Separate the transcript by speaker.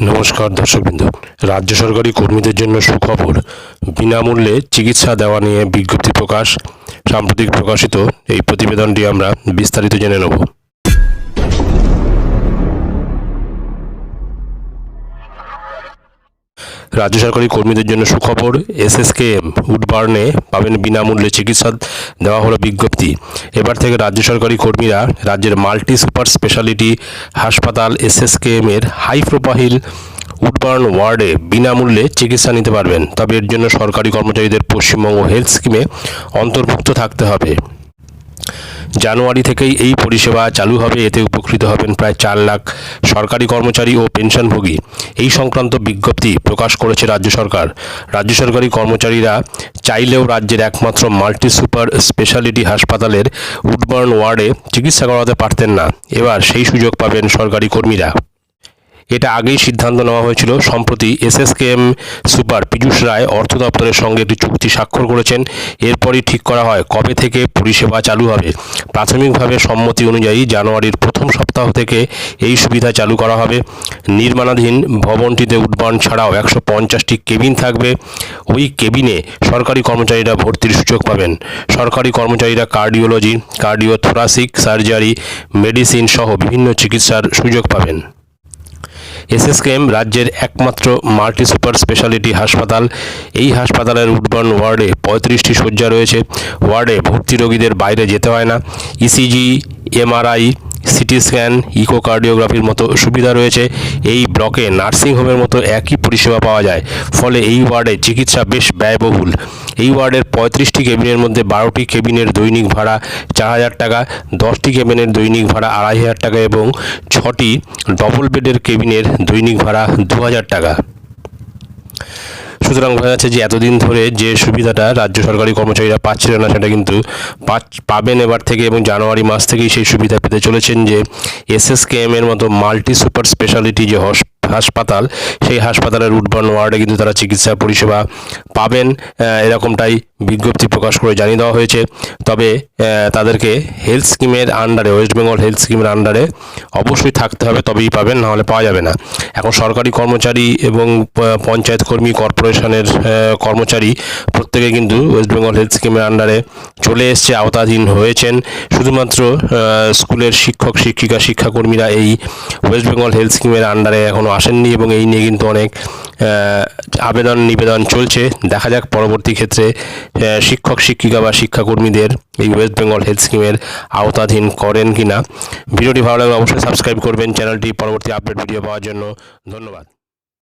Speaker 1: নমস্কার দর্শকবৃন্দ। রাজ্য সরকারি কর্মীদের জন্য সুখবর। বিনামূল্যে চিকিৎসা দেওয়া নিয়ে বিজ্ঞপ্তি প্রকাশ। সাম্প্রতিক প্রকাশিত এই প্রতিবেদনটি আমরা বিস্তারিত জেনে নেব। রাজ্য সরকারি কর্মীদের জন্য সুখবর, এসএসকেএম উডবার্নে পাবেন বিনামূল্যে চিকিৎসা দেওয়া হলো বিজ্ঞপ্তি। এবার থেকে রাজ্য সরকারি কর্মীরা রাজ্যের মাল্টি সুপার স্পেশালিটি হাসপাতাল এসএসকেএম এর হাই প্রোফাইল উডবার্ন ওয়ার্ডে বিনামূল্যে চিকিৎসা নিতে পারবেন। তবে এর জন্য সরকারি কর্মচারীদের পশ্চিমবঙ্গ হেলথ স্কিমে অন্তর্ভুক্ত থাকতে হবে। জানুয়ারি থেকেই এই পরিষেবা চালু হবে। এতে উপকৃত হবেন প্রায় চার লাখ সরকারি কর্মচারী ও পেনশনভোগী। এই সংক্রান্ত বিজ্ঞপ্তি প্রকাশ করেছে রাজ্য সরকার। রাজ্য সরকারি কর্মচারীরা চাইলেও রাজ্যের একমাত্র মাল্টি সুপার স্পেশালিটি হাসপাতালের উডবার্ন ওয়ার্ডে চিকিৎসা করাতে পারতেন না। এবার সেই সুযোগ পাবেন সরকারি কর্মীরা। এটা আগেই সিদ্ধান্ত নেওয়া হয়েছিল। সম্প্রতি এসএসকেএম সুপার পীযূষ রায় অর্থ দপ্তরের সঙ্গে একটি চুক্তি স্বাক্ষর করেছেন। এরপরই ঠিক করা হয় কবে থেকে পরিষেবা চালু হবে। প্রাথমিকভাবে সম্মতি অনুযায়ী জানুয়ারির প্রথম সপ্তাহ থেকে এই সুবিধা চালু করা হবে। নির্মাণাধীন ভবনটিতে উডবার্ন ছাড়াও একশো পঞ্চাশটি কেবিন থাকবে। ওই কেবিনে সরকারি কর্মচারীরা ভর্তির সুযোগ পাবেন। সরকারি কর্মচারীরা কার্ডিওলজি, কার্ডিওথোরাসিক সার্জারি, মেডিসিন সহ বিভিন্ন চিকিৎসার সুযোগ পাবেন। এসএসকেএম রাজ্যের একমাত্র মাল্টি সুপার স্পেশালিটি হাসপাতাল। এই হাসপাতালের উডবার্ন ওয়ার্ডে পঁয়ত্রিশটি শয্যা রয়েছে। ওয়ার্ডে ভর্তি রোগীদের বাইরে যেতে হয় না। ইসিজি, এমআরআই সিটি স্ক্যান, ইকোকার্ডিওগ্রাফির মতো সুবিধা রয়েছে। এই ব্লকে নার্সিংহোমের মতো একই পরিষেবা পাওয়া যায়। ফলে এই ওয়ার্ডে চিকিৎসা বেশ ব্যয়বহুল। এই ওয়ার্ডের পঁয়ত্রিশটি কেবিনের মধ্যে বারোটি কেবিনের দৈনিক ভাড়া চার হাজার টাকা, দশটি কেবিনের দৈনিক ভাড়া আড়াই হাজার টাকা এবং ছটি ডবল বেডের কেবিনের দৈনিক ভাড়া দু হাজার টাকা। সুতরাং বোঝা যাচ্ছে যে এতদিন ধরে যে সুবিধাটা রাজ্য সরকারি কর্মচারীরা পাচ্ছিলেন না, সেটা কিন্তু পাবেন এবার থেকে এবং জানুয়ারি মাস থেকেই সেই সুবিধা পেতে চলেছেন যে এস এস এসএসকেএম এর মতো মাল্টি সুপার স্পেশালিটি যে হস হাসপাতাল, সেই হাসপাতালের উডবার্ন ওয়ার্ডে কিন্তু তারা চিকিৎসা পরিষেবা পাবেন। এরকমটাই বিজ্ঞপ্তি প্রকাশ করে জানিয়ে দেওয়া হয়েছে। তবে তাদেরকে হেলথ স্কিমের আন্ডারে, ওয়েস্ট বেঙ্গল হেলথ স্কিমের আন্ডারে অবশ্যই থাকতে হবে, তবেই পাবেন, নাহলে পাওয়া যাবে না। এখন সরকারি কর্মচারী এবং পঞ্চায়েত কর্মী কর্পোরেশনের কর্মচারী প্রত্যেকে কিন্তু ওয়েস্ট বেঙ্গল হেলথ স্কিমের আন্ডারে চলে এসছে, আওতাধীন হয়েছেন। শুধুমাত্র স্কুলের শিক্ষক, শিক্ষিকা, শিক্ষাকর্মীরা এই ওয়েস্ট বেঙ্গল হেলথ স্কিমের আন্ডারে এখনও আসেননি এবং এই নিয়ে কিন্তু অনেক আবেদন নিবেদন চলছে। দেখা যাক পরবর্তী ক্ষেত্রে শিক্ষক, শিক্ষিকা বা শিক্ষাকর্মীদের এই ওয়েস্ট বেঙ্গল হেলথ স্কিমের আওতাধীন করেন কি না ভিডিওটি ভালো লাগলে অবশ্যই সাবস্ক্রাইব করবেন। চ্যানেলটি পরবর্তী আপডেট ভিডিও পাওয়ার জন্য ধন্যবাদ।